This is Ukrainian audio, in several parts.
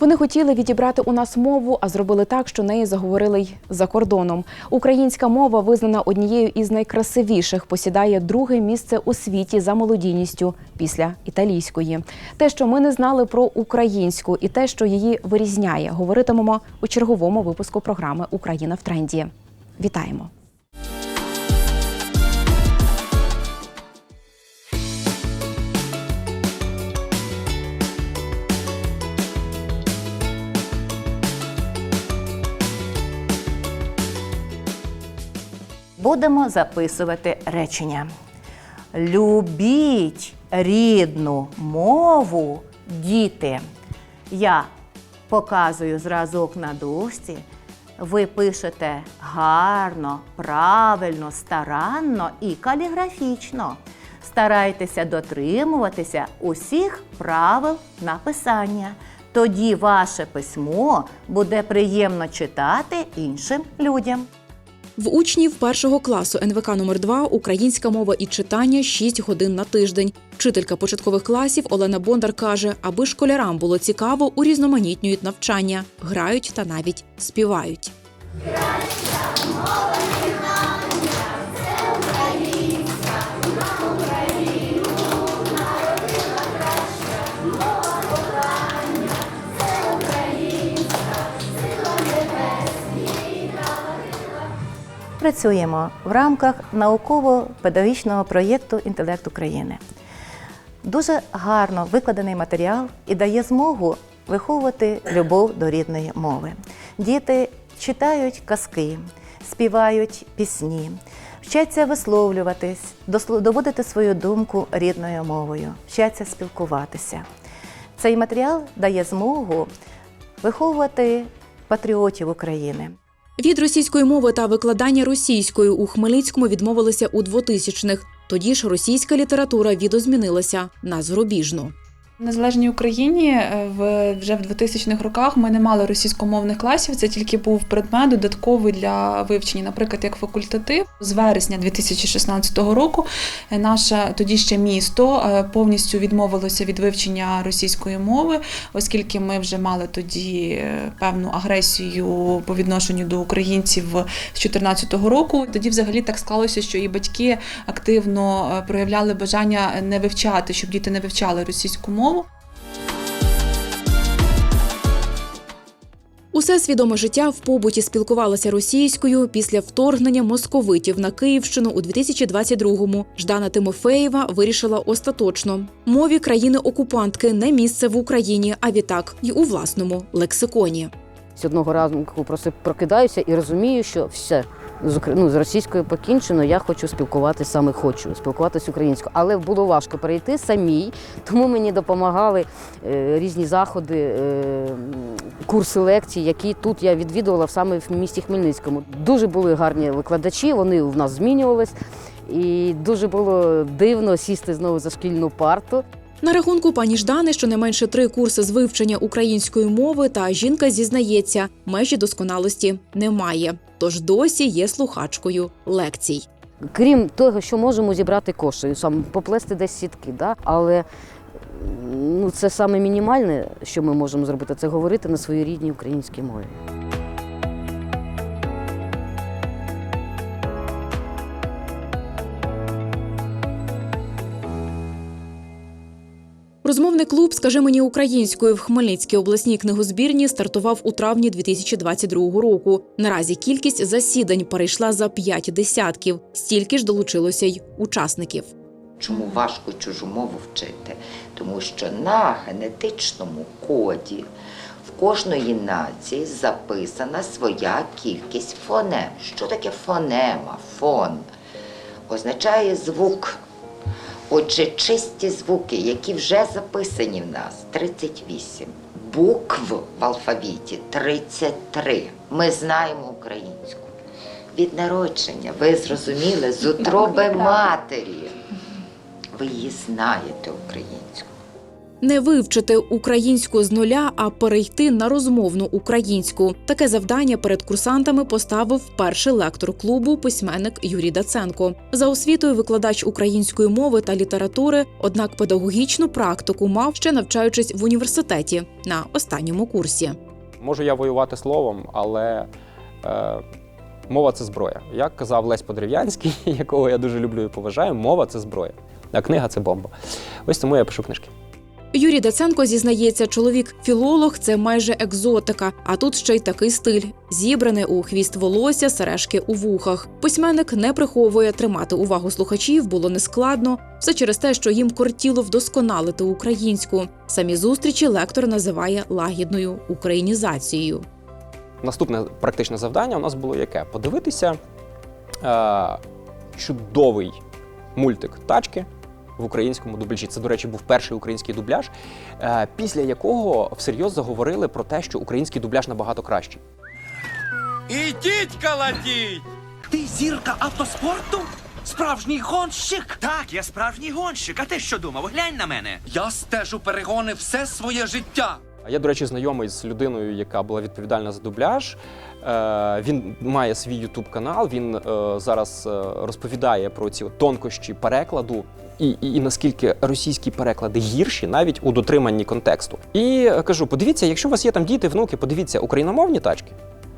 Вони хотіли відібрати у нас мову, а зробили так, що неї заговорили й за кордоном. Українська мова визнана однією із найкрасивіших, посідає друге місце у світі за молодійністю після італійської. Те, що ми не знали про українську, і те, що її вирізняє, говоритимемо у черговому випуску програми Україна в тренді. Вітаємо! Будемо записувати речення. Любіть рідну мову, діти. Я показую зразок на дошці. Ви пишете гарно, правильно, старанно і каліграфічно. Старайтеся дотримуватися усіх правил написання. Тоді ваше письмо буде приємно читати іншим людям. В учнів першого класу НВК номер 2 українська мова і читання 6 годин на тиждень. Вчителька початкових класів Олена Бондар каже, аби школярам було цікаво, урізноманітнюють навчання, грають та навіть співають. Працюємо в рамках науково-педагогічного проєкту Інтелект України. Дуже гарно викладений матеріал і дає змогу виховувати любов до рідної мови. Діти читають казки, співають пісні, вчаться висловлюватись, доводити свою думку рідною мовою, вчаться спілкуватися. Цей матеріал дає змогу виховувати патріотів України. Від російської мови та викладання російською у Хмельницькому відмовилися у 2000-х. Тоді ж російська література відозмінилася на зарубіжну. Незалежній Україні е, вже в 2000-х роках ми не мали російськомовних класів. Це тільки був предмет додатковий для вивчення, наприклад, як факультатив. З вересня 2016 року е, наше тоді ще місто е, повністю відмовилося від вивчення російської мови, оскільки ми вже мали тоді певну агресію по відношенню до українців з 2014 року. Тоді, взагалі, так склалося, що і батьки активно проявляли бажання не вивчати, щоб діти не вивчали російську мову. Усе свідоме життя в побуті спілкувалося російською після вторгнення московитів на Київщину у 2022-му. Ждана Тимофеєва вирішила остаточно мові країни-окупантки не місце в Україні, а відтак й у власному лексиконі. З одного просто прокидаюся і розумію, що все з ну, з російською покінчено. Я хочу спілкуватися саме хочу спілкуватися українською. Але було важко перейти самій, тому мені допомагали е, різні заходи, е, курси лекцій, які тут я відвідувала саме в місті Хмельницькому. Дуже були гарні викладачі, вони в нас змінювались. І дуже було дивно сісти знову за шкільну парту. На рахунку пані Ждани щонайменше три курси з вивчення української мови, та жінка зізнається, межі досконалості немає. Тож досі є слухачкою лекцій. Крім того, що можемо зібрати кошти, сам поплести десь сітки, да? але ну, це саме мінімальне, що ми можемо зробити, це говорити на своїй рідній українській мові. Розмовний клуб Скажи мені українською в Хмельницькій обласній книгозбірні стартував у травні 2022 року. Наразі кількість засідань перейшла за п'ять десятків. Стільки ж долучилося й учасників. Чому важко чужу мову вчити? Тому що на генетичному коді в кожної нації записана своя кількість фонем. Що таке фонема? Фон означає звук. Отже, чисті звуки, які вже записані в нас 38. Букв в алфавіті 33. Ми знаємо українську. Від народження, ви зрозуміли, з утроби матері. Ви її знаєте українську. Не вивчити українську з нуля, а перейти на розмовну українську. Таке завдання перед курсантами поставив перший лектор клубу письменник Юрій Даценко. За освітою викладач української мови та літератури, однак педагогічну практику мав ще навчаючись в університеті на останньому курсі. Можу я воювати словом, але е, мова це зброя. Як казав Лесь Подрів'янський, якого я дуже люблю і поважаю, мова це зброя, а книга це бомба. Ось тому я пишу книжки. Юрій Даценко зізнається, чоловік філолог це майже екзотика. А тут ще й такий стиль: зібране у хвіст волосся, сережки у вухах. Письменник не приховує тримати увагу слухачів було нескладно. Все через те, що їм кортіло вдосконалити українську. Самі зустрічі лектор називає лагідною українізацією. Наступне практичне завдання у нас було яке? Подивитися е, чудовий мультик тачки в українському дубляжі. Це, до речі, був перший український дубляж, е, після якого всерйоз заговорили про те, що український дубляж набагато кращий. Ідіть каладіть! Ти зірка автоспорту? Справжній гонщик? Так, я справжній гонщик. А ти що думав? Глянь на мене. Я стежу перегони все своє життя. А Я, до речі, знайомий з людиною, яка була відповідальна за дубляж. Е, Він має свій ютуб канал. Він е, зараз е, розповідає про ці тонкощі перекладу. І, і, і наскільки російські переклади гірші навіть у дотриманні контексту. І е, кажу: подивіться, якщо у вас є там діти, внуки, подивіться україномовні тачки,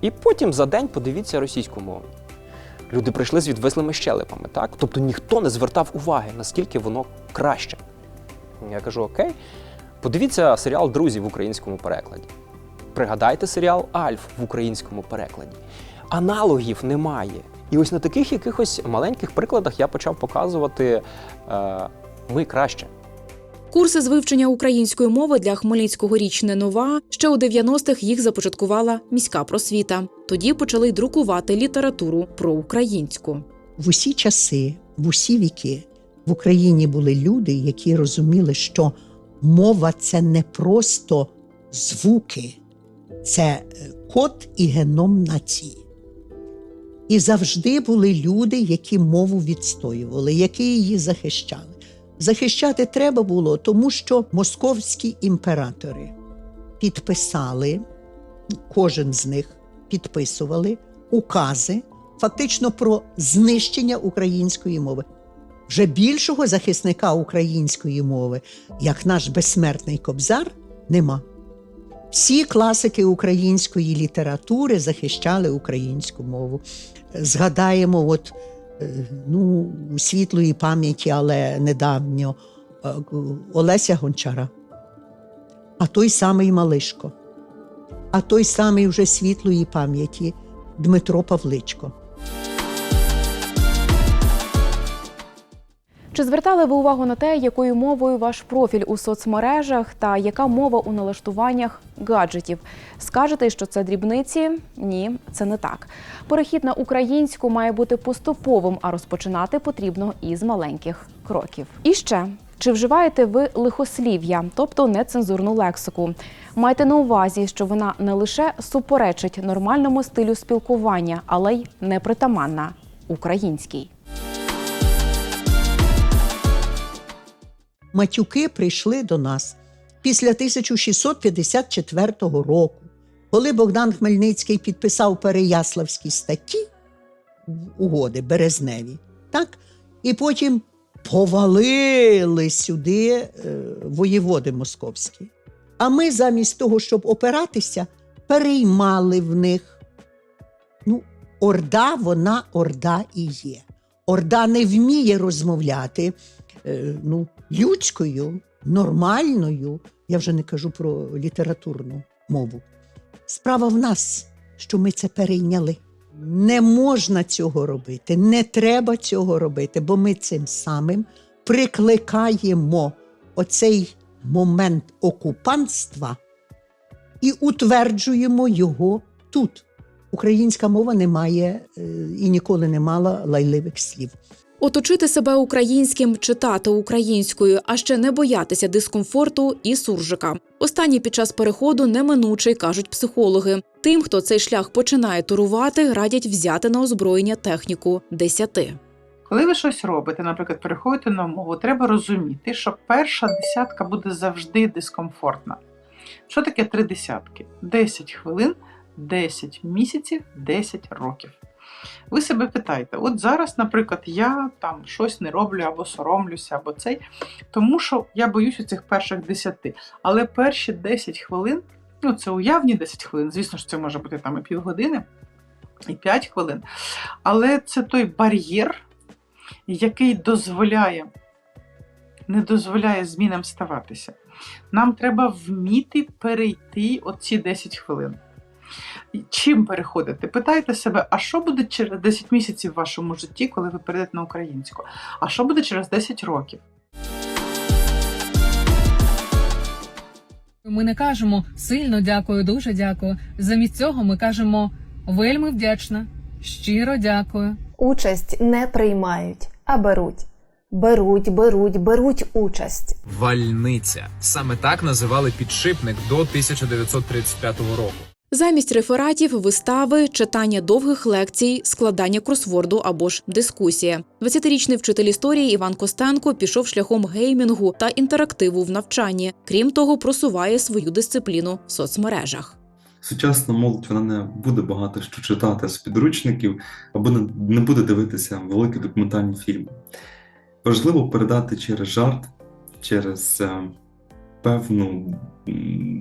і потім за день подивіться російськомовні. Люди прийшли з відвислими щелепами, так? Тобто ніхто не звертав уваги, наскільки воно краще. Я кажу: окей, подивіться серіал Друзі в українському перекладі. Пригадайте серіал Альф в українському перекладі. Аналогів немає. І ось на таких якихось маленьких прикладах я почав показувати е, ми краще. Курси з вивчення української мови для Хмельницького річ не нова. Ще у 90-х їх започаткувала міська просвіта. Тоді почали друкувати літературу про українську. в усі часи, в усі віки в Україні були люди, які розуміли, що мова це не просто звуки, це е, код і геном нації. І завжди були люди, які мову відстоювали, які її захищали. Захищати треба було, тому що московські імператори підписали, кожен з них підписували укази фактично про знищення української мови. Вже більшого захисника української мови, як наш безсмертний кобзар, нема. Всі класики української літератури захищали українську мову. Згадаємо, от, е, ну, у світлої пам'яті, але недавньо е, Олеся Гончара, а той самий Малишко, а той самий вже світлої пам'яті Дмитро Павличко. Чи звертали ви увагу на те, якою мовою ваш профіль у соцмережах та яка мова у налаштуваннях гаджетів? Скажете, що це дрібниці? Ні, це не так. Перехід на українську має бути поступовим, а розпочинати потрібно із маленьких кроків. І ще. Чи вживаєте ви лихослів'я, тобто нецензурну лексику? Майте на увазі, що вона не лише суперечить нормальному стилю спілкування, але й непритаманна українській. Матюки прийшли до нас після 1654 року, коли Богдан Хмельницький підписав Переяславські статті угоди Березневі, так? і потім повалили сюди е, воєводи московські. А ми замість того, щоб опиратися, переймали в них. Ну, орда, вона орда і є. Орда не вміє розмовляти е, ну, людською, нормальною, я вже не кажу про літературну мову. Справа в нас, що ми це перейняли. Не можна цього робити, не треба цього робити, бо ми цим самим прикликаємо оцей момент окупантства і утверджуємо його тут. Українська мова не має е, і ніколи не мала лайливих слів. Оточити себе українським, читати українською, а ще не боятися дискомфорту і суржика. Останній під час переходу неминучий, кажуть психологи. Тим, хто цей шлях починає турувати, радять взяти на озброєння техніку десяти. Коли ви щось робите, наприклад, переходите на мову, треба розуміти, що перша десятка буде завжди дискомфортна. Що таке три десятки? 10 хвилин, 10 місяців, 10 років. Ви себе питаєте, от зараз, наприклад, я там щось не роблю або соромлюся, або цей, тому що я боюся цих перших 10. Але перші 10 хвилин, ну це уявні 10 хвилин, звісно ж, це може бути там і півгодини, і 5 хвилин. Але це той бар'єр, який дозволяє, не дозволяє змінам ставатися. Нам треба вміти перейти оці 10 хвилин. І Чим переходити? Питайте себе, а що буде через 10 місяців в вашому житті, коли ви перейдете на українську? А що буде через 10 років? Ми не кажемо сильно дякую, дуже дякую. Замість цього ми кажемо вельми вдячна, щиро дякую. Участь не приймають, а беруть. Беруть, беруть, беруть участь. Вальниця саме так називали підшипник до 1935 року. Замість рефератів, вистави, читання довгих лекцій, складання кросворду або ж дискусія. 20-річний вчитель історії Іван Костенко пішов шляхом геймінгу та інтерактиву в навчанні. Крім того, просуває свою дисципліну в соцмережах. Сучасна молодь вона не буде багато що читати з підручників або не, буде дивитися великі документальні фільми. Важливо передати через жарт, через е, певну,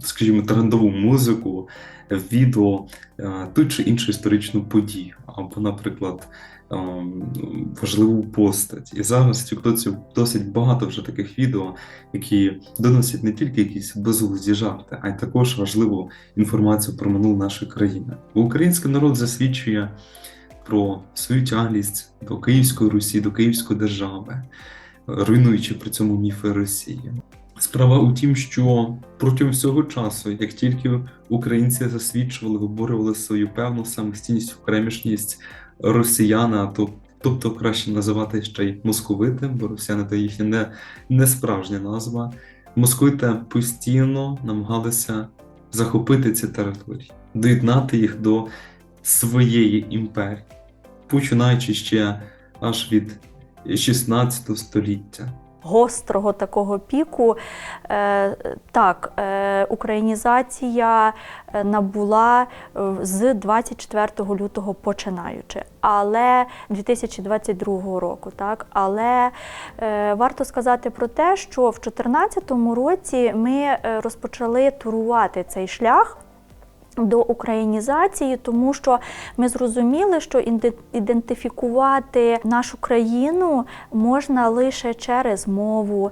скажімо, трендову музику, відео, е, ту чи іншу історичну подію, або, наприклад, е, важливу постать. І зараз в Тіктоці досить багато вже таких відео, які доносять не тільки якісь безглузді жарти, а й також важливу інформацію про минуле нашої країни. Бо український народ засвідчує про свою тяглість до Київської Русі, до Київської держави, руйнуючи при цьому міфи Росії. Справа у тім, що протягом всього часу, як тільки українці засвідчували, виборювали свою певну самостійність, окремішність росіяна, то тобто краще називати ще й московити, бо росіяни то їхня не, не справжня назва. Московити постійно намагалися захопити ці території, доєднати їх до своєї імперії, починаючи ще аж від 16 століття. Гострого такого піку. Е, так, е, українізація е, набула з 24 лютого починаючи, але 2022 року. Так, але варто сказати про те, що в 2014 році ми розпочали турувати цей шлях до українізації, тому що ми зрозуміли, що ідентифікувати нашу країну можна лише через мову,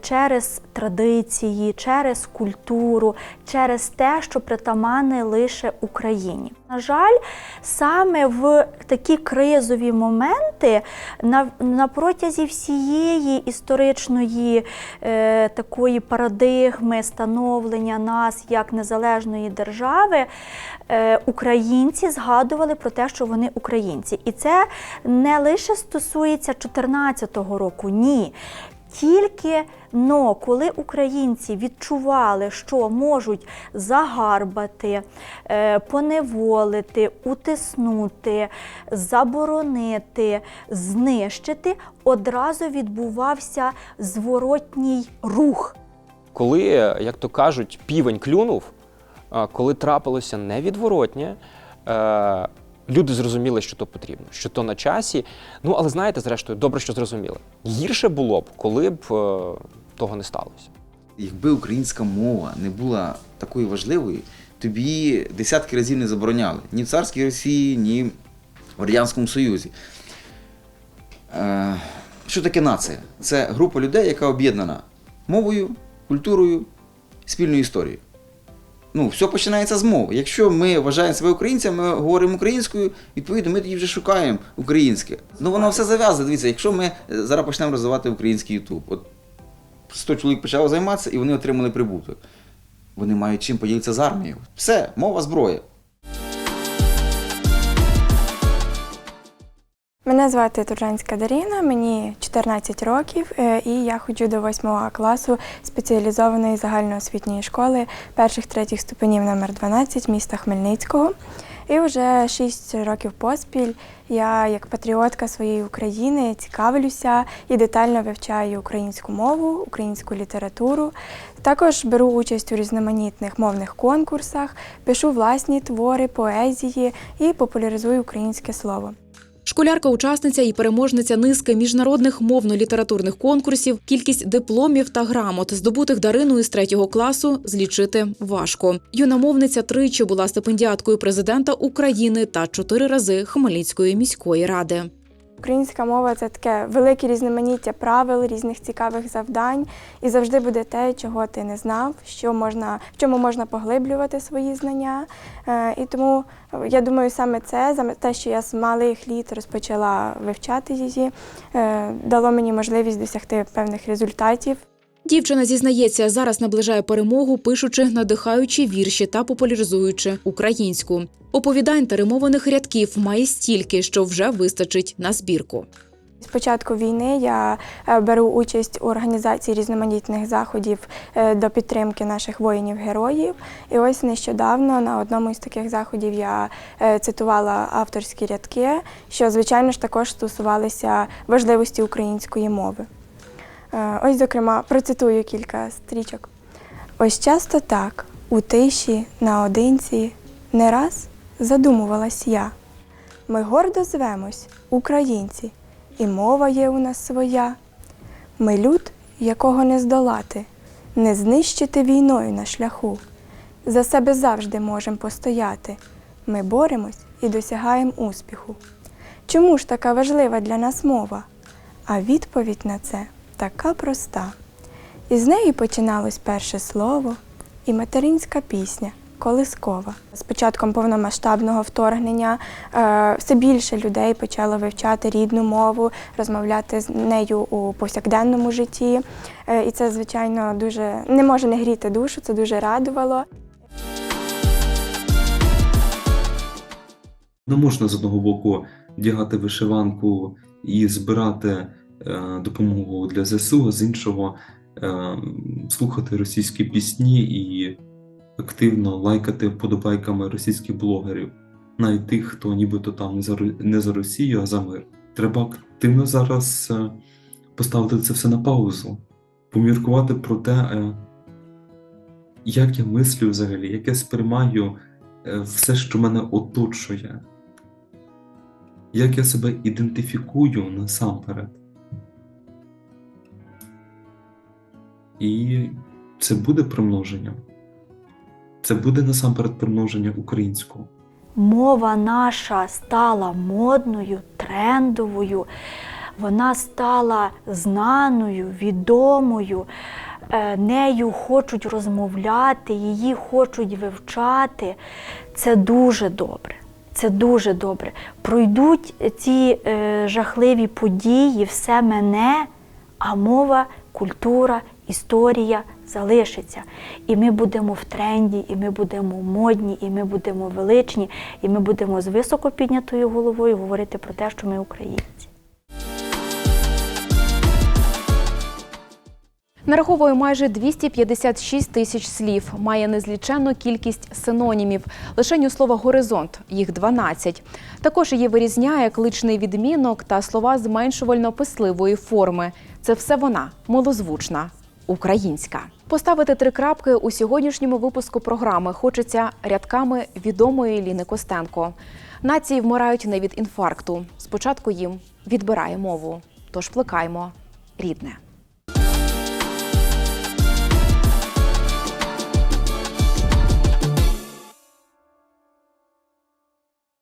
через традиції, через культуру, через те, що притаманне лише Україні. На жаль, саме в такі кризові моменти на, на протязі всієї історичної е, такої парадигми становлення нас як незалежної держави, е, українці згадували про те, що вони українці. І це не лише стосується 2014 року, ні. Тільки но коли українці відчували, що можуть загарбати, е, поневолити, утиснути, заборонити, знищити, одразу відбувався зворотній рух. Коли, як то кажуть, півень клюнув, коли трапилося невідворотнє, е, люди зрозуміли, що то потрібно, що то на часі. Ну, але знаєте, зрештою, добре, що зрозуміли. Гірше було б, коли б е, того не сталося. Якби українська мова не була такою важливою, тобі десятки разів не забороняли ні в царській Росії, ні в Радянському Союзі. Е, що таке нація? Це група людей, яка об'єднана мовою, культурою, спільною історією. Ну, все починається з мови. Якщо ми вважаємо себе українцями, ми говоримо українською, відповідно, ми тоді вже шукаємо українське. Ну воно все зав'язане. Дивіться, якщо ми е, зараз почнемо розвивати український Ютуб, от 100 чоловік почало займатися і вони отримали прибуток. Вони мають чим поділитися з армією. Все, мова зброя. Мене звати Туржанська Даріна, мені 14 років, е, і я ходжу до 8 класу спеціалізованої загальноосвітньої школи перших третіх ступенів номер 12 міста Хмельницького. І вже 6 років поспіль я, як патріотка своєї України, цікавлюся і детально вивчаю українську мову, українську літературу. Також беру участь у різноманітних мовних конкурсах, пишу власні твори, поезії і популяризую українське слово. Школярка-учасниця і переможниця низки міжнародних мовно-літературних конкурсів, кількість дипломів та грамот, здобутих Дариною з третього класу, злічити важко. Юна мовниця тричі була стипендіаткою президента України та чотири рази Хмельницької міської ради. Українська мова це таке велике різноманіття правил, різних цікавих завдань, і завжди буде те, чого ти не знав, що можна, в чому можна поглиблювати свої знання. Е, І тому я думаю, саме це, те, що я з малих літ розпочала вивчати її, е, дало мені можливість досягти певних результатів. Дівчина зізнається, зараз наближає перемогу, пишучи надихаючі вірші та популяризуючи українську. Оповідань та римованих рядків має стільки, що вже вистачить на збірку. З початку війни я е, беру участь у організації різноманітних заходів е, до підтримки наших воїнів-героїв. І ось нещодавно на одному із таких заходів я е, цитувала авторські рядки, що, звичайно ж, також стосувалися важливості української мови. Е, Ось, зокрема, процитую кілька стрічок. Ось часто так, у тиші, наодинці, не раз задумувалась я. Ми гордо звемось, українці, і мова є у нас своя. Ми люд, якого не здолати, не знищити війною на шляху. За себе завжди можемо постояти. Ми боремось і досягаємо успіху. Чому ж така важлива для нас мова? А відповідь на це така проста. Із неї починалось перше слово і материнська пісня колискова. З початком повномасштабного вторгнення е, все більше людей почало вивчати рідну мову, розмовляти з нею у повсякденному житті. Е, і це, звичайно, дуже не може не гріти душу, це дуже радувало. Не можна з одного боку вдягати вишиванку і збирати допомогу для ЗСУ, з іншого е, слухати російські пісні і активно лайкати вподобайками російських блогерів, навіть тих, хто нібито там не за, Росію, а за мир. Треба активно зараз е, поставити це все на паузу, поміркувати про те, е, як я мислю взагалі, як я сприймаю е, все, що мене оточує, як я себе ідентифікую насамперед. І це буде примноженням. Це буде насамперед примноження українського. Мова наша стала модною, трендовою, вона стала знаною, відомою. Е, Нею хочуть розмовляти, її хочуть вивчати. Це дуже добре. Це дуже добре. Пройдуть ці е, жахливі події, все мене, а мова, культура, історія залишиться. І ми будемо в тренді, і ми будемо модні, і ми будемо величні, і ми будемо з високо піднятою головою говорити про те, що ми українці. Нараховує майже 256 тисяч слів, має незліченну кількість синонімів. Лишень у слова горизонт їх 12. Також її вирізняє кличний відмінок та слова зменшувально-писливої форми. Це все вона милозвучна, українська. Поставити три крапки у сьогоднішньому випуску програми хочеться рядками відомої Ліни Костенко. Нації вмирають не від інфаркту. Спочатку їм відбирає мову. Тож плекаймо рідне.